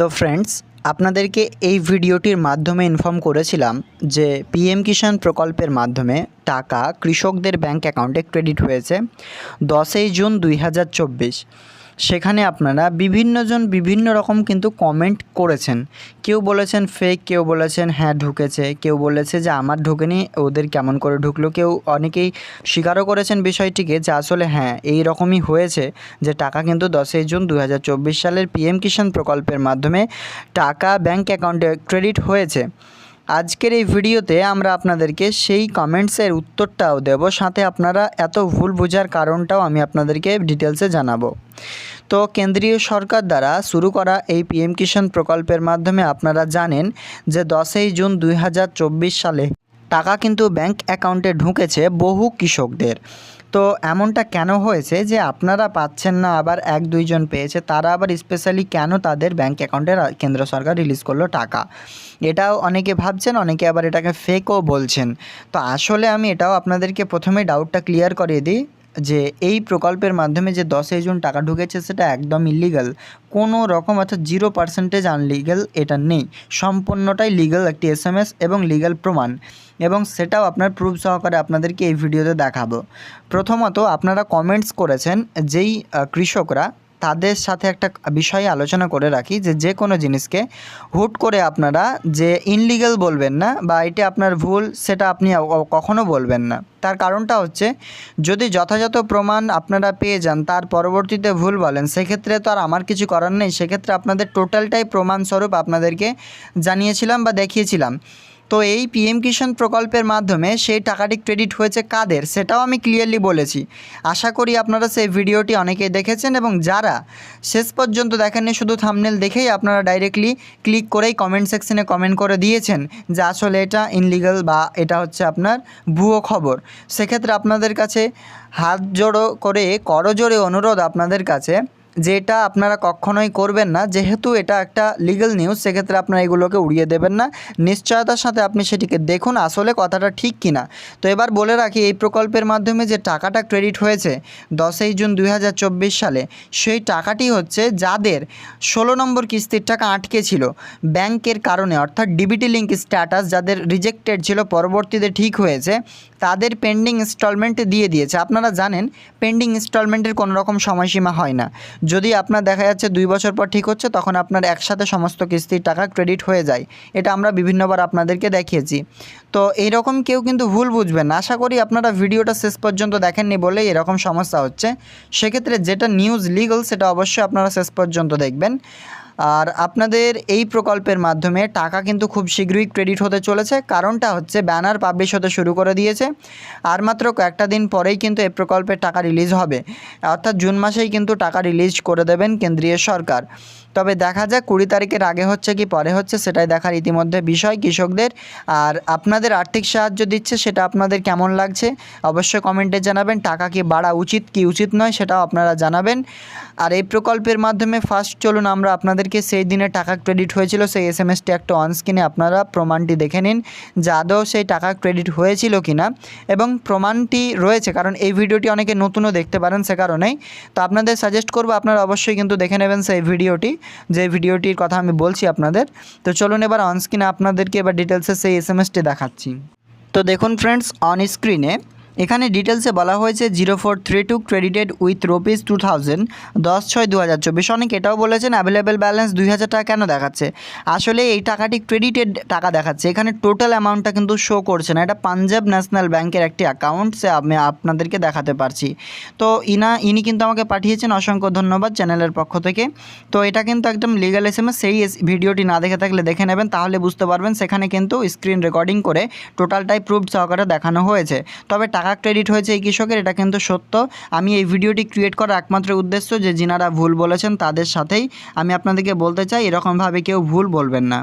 তো ফ্রেন্ডস আপনাদেরকে এই ভিডিওটির মাধ্যমে ইনফর্ম করেছিলাম যে পিএম কিষাণ প্রকল্পের মাধ্যমে টাকা কৃষকদের ব্যাংক অ্যাকাউন্টে ক্রেডিট হয়েছে দশই জুন দুই হাজার চব্বিশ। সেখানে আপনারা বিভিন্নজন বিভিন্ন রকম কিন্তু কমেন্ট করেছেন। কেউ বলেছেন ফেক কেউ বলেছেন হ্যাঁ ঢুকেছে, কেউ বলেছে যে আমার ঢুকেনি, ওদের কেমন করে ঢুকলো? কেউ অনেকেই স্বীকারও করেছেন বিষয়টিকে যে আসলে হ্যাঁ এই রকমই হয়েছে যে টাকা কিন্তু দশই জুন দু হাজার চব্বিশ সালের পিএম কিষাণ প্রকল্পের মাধ্যমে টাকা ব্যাংক অ্যাকাউন্টে ক্রেডিট হয়েছে। আজকের এই ভিডিওতে আমরা আপনাদেরকে সেই কমেন্টসের উত্তরটাও দেব। সাথে আপনারা এত ভুল বোঝার কারণটাও আমি আপনাদেরকে ডিটেলসে জানাব। তো কেন্দ্রীয় সরকার দ্বারা শুরু করা এই পিএম কিষাণ প্রকল্পের মাধ্যমে আপনারা জানেন যে দশই জুন দুই হাজার চব্বিশ সালে টাকা কিন্তু ব্যাংক অ্যাকাউন্টে ঢুকেছে বহু কৃষকদের। তো এমনটা কেন হয়েছে যে আপনারা পাচ্ছেন না, আবার এক দুইজন পেয়েছে, তারা আবার স্পেশালি কেন তাদের ব্যাংক অ্যাকাউন্টে কেন্দ্র সরকার রিলিজ করল টাকা? এটাও অনেকে ভাবছেন, অনেকে আবার এটাকে ফেকও বলছেন। তো আসলে আমি এটাও আপনাদেরকে প্রথমে ডাউটটা ক্লিয়ার করিয়ে দিই। যে এই প্রকল্পের মাধ্যমে যে দশই জুন টাকা ঢুকেছে সেটা একদম ইলিগাল কোনো রকম অর্থাৎ জিরো পার্সেন্টেজ আনলিগাল এটা নেই। সম্পূর্ণটাই লিগাল একটি এস এম এস এবং লিগাল প্রমাণ। এবং সেটাও আপনার প্রুফ সহকারে আপনাদেরকে এই ভিডিওতে দেখাবো। প্রথমত আপনারা কমেন্টস করেছেন যেই কৃষকরা তাদের সাথে একটা বিষয়ে আলোচনা করে রাখি যে যে কোনো জিনিসকে হুট করে আপনারা যে ইনলিগাল বলবেন না বা এটা আপনার ভুল, সেটা আপনি কখনো বলবেন না। তার কারণটা হচ্ছে যদি যথাযথ প্রমাণ আপনারা পেয়ে যান, তার পরবর্তীতে ভুল বলেন, সেক্ষেত্রে তো আর আমার কিছু করার নেই। সেক্ষেত্রে আপনাদের টোটালটাই প্রমাণস্বরূপ আপনাদেরকে জানিয়েছিলাম বা দেখিয়েছিলাম। তো এই পিএম কিষাণ প্রকল্পের মাধ্যমে সেই টাকাটি ক্রেডিট হয়েছে কাদের, সেটাও আমি ক্লিয়ারলি বলেছি। আশা করি আপনারা সেই ভিডিওটি অনেকেই দেখেছেন এবং যারা শেষ পর্যন্ত দেখেননি, শুধু থামনেল দেখেই আপনারা ডাইরেক্টলি ক্লিক করেই কমেন্ট সেকশনে কমেন্ট করে দিয়েছেন যে আসলে এটা ইনলিগাল বা এটা হচ্ছে আপনার ভুয়ো খবর। সেক্ষেত্রে আপনাদের কাছে হাত জোড়ো করে, করজোড়ে অনুরোধ আপনাদের কাছে যে এটা আপনারা কখনোই করবেন না, যেহেতু এটা একটা লিগ্যাল নিউজ সেক্ষেত্রে আপনারা এগুলোকে উড়িয়ে দেবেন না। নিশ্চয়তার সাথে আপনি সেটিকে দেখুন, আসলে কথাটা ঠিক কিনা। তো এবার বলে রাখি, এই প্রকল্পের মাধ্যমে যে টাকাটা ক্রেডিট হয়েছে দশই জুন দু হাজার চব্বিশ সালে, সেই টাকাটি হচ্ছে যাদের ষোলো নম্বর কিস্তির টাকা আটকে ছিল, ব্যাংকের কারণে, অর্থাৎ ডিবিটি লিঙ্ক স্ট্যাটাস যাদের রিজেক্টেড ছিল, পরবর্তীতে ঠিক হয়েছে, তাদের পেন্ডিং ইনস্টলমেন্ট দিয়ে দিয়েছে। আপনারা জানেন পেন্ডিং ইনস্টলমেন্টের কোনো রকম সময়সীমা হয় না। যদি আপনার দেখা যাচ্ছে দুই বছর পর ঠিক হচ্ছে, তখন আপনার একসাথে সমস্ত কিস্তির টাকা ক্রেডিট হয়ে যায়। এটা আমরা বিভিন্নবার আপনাদেরকে দেখিয়েছি। তো এইরকম কেউ কিন্তু ভুল বুঝবেন না। আশা করি আপনারা ভিডিওটা শেষ পর্যন্ত দেখেননি বলেই এরকম সমস্যা হচ্ছে। সেক্ষেত্রে যেটা নিউজ লিগল সেটা অবশ্যই আপনারা শেষ পর্যন্ত দেখবেন। আর আপনাদের এই প্রকল্পের মাধ্যমে টাকা কিন্তু খুব শীঘ্রই ক্রেডিট হতে চলেছে। কারণটা হচ্ছে ব্যানার পাবলিশ হতে শুরু করে দিয়েছে। আর মাত্র কয়েকটা দিন পরেই কিন্তু এই প্রকল্পের টাকা রিলিজ হবে। অর্থাৎ জুন মাসেই কিন্তু টাকা রিলিজ করে দেবেন কেন্দ্রীয় সরকার। তবে দেখা যাক কুড়ি তারিখের আগে হচ্ছে কি, পরে হচ্ছে সেটাই দেখার ইতিমধ্যে বিষয় কৃষকদের। আর আপনাদের আর্থিক সাহায্য দিচ্ছে, সেটা আপনাদের কেমন লাগছে? অবশ্যই কমেন্টে জানাবেন। টাকা কি বাড়া উচিত কি উচিত নয়, সেটাও আপনারা জানাবেন। আর এই প্রকল্পের মাধ্যমে ফার্স্ট চলুন আমরা আপনাদেরকে সেই দিনে টাকা ক্রেডিট হয়েছিল, সেই এস এম এসটি একটা অন স্ক্রিনে আপনারা প্রমাণটি দেখে নিন যে আদৌ সেই টাকা ক্রেডিট হয়েছিল কি না এবং প্রমাণটি রয়েছে, কারণ এই ভিডিওটি অনেকে নতুনও দেখতে পারেন সে কারণেই। তো আপনাদের সাজেস্ট করব, আপনারা অবশ্যই কিন্তু দেখে নেবেন সেই ভিডিওটি, যে ভিডিওটির কথা আমি বলছি আপনাদের। তো চলুন এবার অন স্ক্রিনে আপনাদেরকে এবার ডিটেলসে সেই এস এম এসটি দেখাচ্ছি। তো দেখুন ফ্রেন্ডস অন স্ক্রিনে এখানে ডিটেলসে বলা হয়েছে zero four three two credited with rupees two thousand, দশ ছয় দু হাজার চব্বিশ। অনেক এটাও বলেছেন অ্যাভেলেবেল ব্যালেন্স দুই হাজার টাকা কেন দেখাচ্ছে? আসলে এই টাকাটি ক্রেডিটেড টাকা দেখাচ্ছে। এখানে টোটাল অ্যামাউন্টটা কিন্তু শো করছে না। এটা পাঞ্জাব ন্যাশনাল ব্যাংকের একটি অ্যাকাউন্ট সে আমি আপনাদেরকে দেখাতে পারছি। তো ইনা, ইনি কিন্তু আমাকে পাঠিয়েছেন, অসংখ্য ধন্যবাদ চ্যানেলের পক্ষ থেকে। তো এটা কিন্তু একদম লিগাল এস এম এস সেই ভিডিওটি না দেখে থাকলে দেখে নেবেন, তাহলে বুঝতে পারবেন সেখানে কিন্তু স্ক্রিন রেকর্ডিং করে টোটালটাই প্রুফ সহকারে দেখানো হয়েছে। তবে টাকা ক্রেডিট হয়েছে এই কৃষকের, এটা কিন্তু সত্য। আমি এই ভিডিওটি ক্রিয়েট করার একমাত্র উদ্দেশ্য যে, যিনারা ভুল বলেছেন তাদের সাথেই আমি আপনাদেরকে বলতে চাই, এরকমভাবে কেউ ভুল বলবেন না।